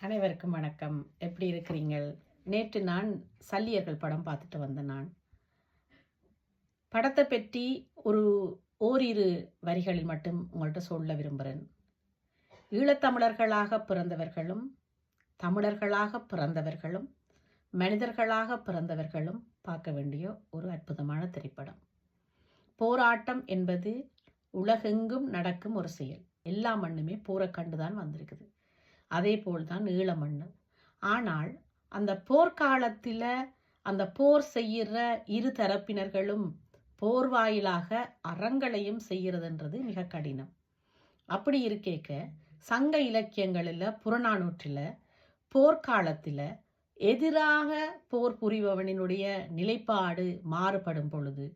அனைவருக்கும் வணக்கம். எப்படி இருக்கிறீங்கள்? நேற்று நான் சல்லியர்கள் படம் பார்த்துட்டு வந்தேன் நான். படத்தை பற்றி ஒரு ஓரிரு வரிகளில் மட்டும் உங்கள்கிட்ட சொல்ல விரும்புகிறேன் ஈழத்தமிழர்களாக பிறந்தவர்களும் தமிழர்களாக பிறந்தவர்களும் மனிதர்களாக பிறந்தவர்களும் பார்க்க வேண்டிய ஒரு அற்புதமான திரைப்படம். போராட்டம் என்பது உலகெங்கும் நடக்கும் ஒரு செயல். எல்லா மண்ணுமே போரை கண்டுதான் வந்திருக்குது. அதே போல்தான் ஈழமண்ணு ஆனால் அந்த போர்க்காலத்தில் அந்த போர் செய்கிற இரு தரப்பினர்களும் போர் வாயிலாக அறங்களையும் செய்கிறதுன்றது மிக கடினம். அப்படி இருக்கேக்க சங்க இலக்கியங்களில் புறநானூற்றில் போர்க்காலத்தில் எதிராக போர் புரிபவனினுடைய நிலைப்பாடு மாறுபடும் பொழுது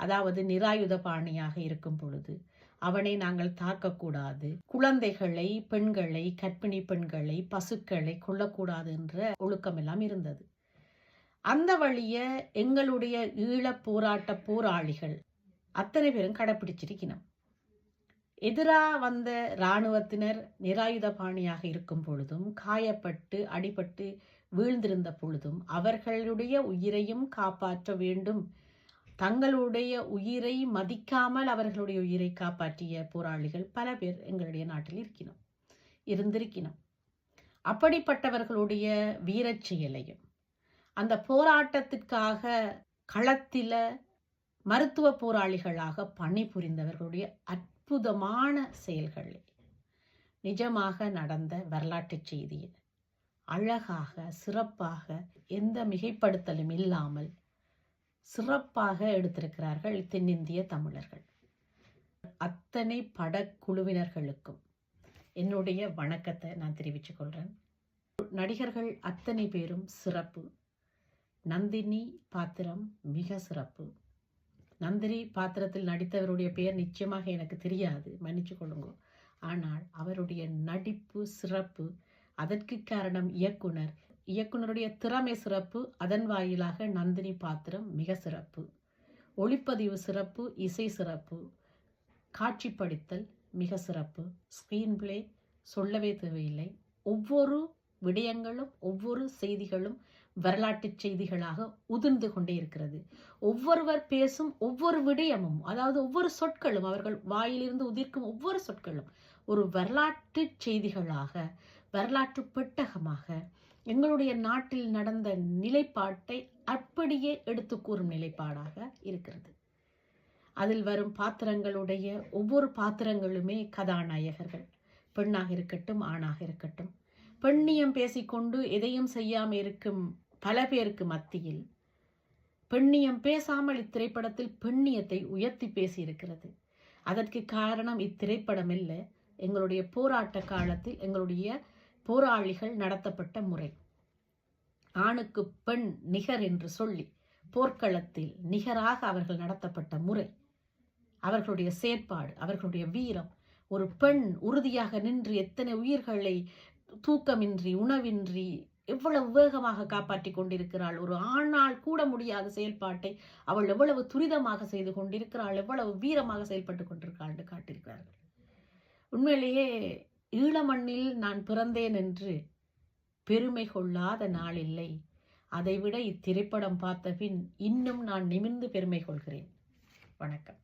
அதாவது நிராயுத பாணியாக இருக்கும் பொழுது அவனை நாங்கள் தாக்கக்கூடாது. குழந்தைகளை பெண்களை கற்பிணி பெண்களை பசுக்களை கொள்ளக்கூடாது என்ற ஒழுக்கம் எல்லாம் இருந்தது. அந்த வழிய எங்களுடைய ஈழ போராட்ட போராளிகள் அத்தனை பேரும் கடைப்பிடிச்சிருக்கணும் எதிரா வந்த இராணுவத்தினர் நிராயுத பாணியாக இருக்கும் பொழுதும் காயப்பட்டு அடிபட்டு வீழ்ந்திருந்த பொழுதும் அவர்களுடைய உயிரையும் காப்பாற்ற வேண்டும் தங்களுடைய உயிரை மதிக்காமல் அவர்களுடைய உயிரை காப்பாற்றிய போராளிகள் பல பேர் எங்களுடைய நாட்டில் இருக்கணும் இருந்திருக்கணும் அப்படிப்பட்டவர்களுடைய வீரச் செயலையும் அந்த போராட்டத்திற்காக களத்தில மருத்துவ போராளிகளாக பணிபுரிந்தவர்களுடைய அற்புதமான செயல்களை. நிஜமாக நடந்த வரலாற்று செய்தியை அழகாக சிறப்பாக எந்த மிகைப்படுத்தலும் இல்லாமல் சிறப்பாக எடுத்திருக்கிறார்கள் தென்னிந்திய தமிழர்கள். அத்தனை படக்குழுவினர்களுக்கும் என்னுடைய வணக்கத்தை நான் தெரிவித்துக் கொள்கிறேன் நடிகர்கள் அத்தனை பேரும் சிறப்பு. நந்தினி பாத்திரம் மிக சிறப்பு. நந்தினி பாத்திரத்தில் நடித்தவருடைய பெயர் நிச்சயமாக எனக்கு தெரியாது மன்னிச்சு கொள்ளுங்க. ஆனால் அவருடைய நடிப்பு சிறப்பு. அதற்கு காரணம் இயக்குனர் இயக்குனருடைய திறமை சிறப்பு அதன் வாயிலாக நந்தினி பாத்திரம் மிக சிறப்பு. ஒளிப்பதிவு சிறப்பு இசை சிறப்பு. காட்சிப்படுத்தல் மிக சிறப்பு. ஸ்க்ரீன் பிளே சொல்லவே தேவையில்லை. ஒவ்வொரு விடயங்களும் ஒவ்வொரு செய்திகளும் வரலாற்று செய்திகளாக உதிர்ந்து கொண்டே இருக்கிறது. ஒவ்வொருவர் பேசும் ஒவ்வொரு விடயமும் அதாவது ஒவ்வொரு சொற்களும் அவர்கள் வாயிலிருந்து உதிர்க்கும் ஒவ்வொரு சொற்களும் ஒரு வரலாற்று செய்திகளாக வரலாற்று பெட்டகமாக எங்களுடைய நாட்டில் நடந்த நிலைப்பாட்டை அப்படியே எடுத்து கூறும் நிலைப்பாடாக இருக்கிறது. அதில் வரும் பாத்திரங்களுடைய ஒவ்வொரு பாத்திரங்களுமே கதாநாயகர்கள். பெண்ணாக இருக்கட்டும் ஆணாக இருக்கட்டும். பெண்ணியம் பேசிக்கொண்டு எதையும் செய்யாமல் இருக்கும் பல பேருக்கு மத்தியில் பெண்ணியம் பேசாமல் இத்திரைப்படத்தில் பெண்ணியத்தை உயர்த்தி பேசியிருக்கிறது. அதற்கு காரணம் இத்திரைப்படம் இல்லை எங்களுடைய போராட்ட காலத்தில் எங்களுடைய போராளிகள் நடத்தப்பட்ட முறை. ஆணுக்கு பெண் நிகர் என்று சொல்லி போர்க்களத்தில் நிகராக அவர்கள் நடத்தப்பட்ட முறை. அவர்களுடைய செயற்பாடு அவர்களுடைய வீரம். ஒரு பெண் உறுதியாக நின்று எத்தனை உயிர்களை தூக்கமின்றி உணவின்றி எவ்வளவு வேகமாக காப்பாற்றி கொண்டிருக்கிறாள். ஒரு ஆணால் கூட முடியாத செயல்பாட்டை அவள் எவ்வளவு துரிதமாக செய்து கொண்டிருக்கிறாள். எவ்வளவு வீரமாக செயல்பட்டு கொண்டிருக்கிறாள் என்று காட்டியிருக்கிறார்கள். உண்மையிலேயே ஈழமண்ணில் நான் பிறந்தேன் என்று பெருமை கொள்ளாத நாளில்லை. அதைவிட இத்திரைப்படம் பார்த்த பின் இன்னும் நான் நிமிர்ந்து பெருமை கொள்கிறேன். வணக்கம்.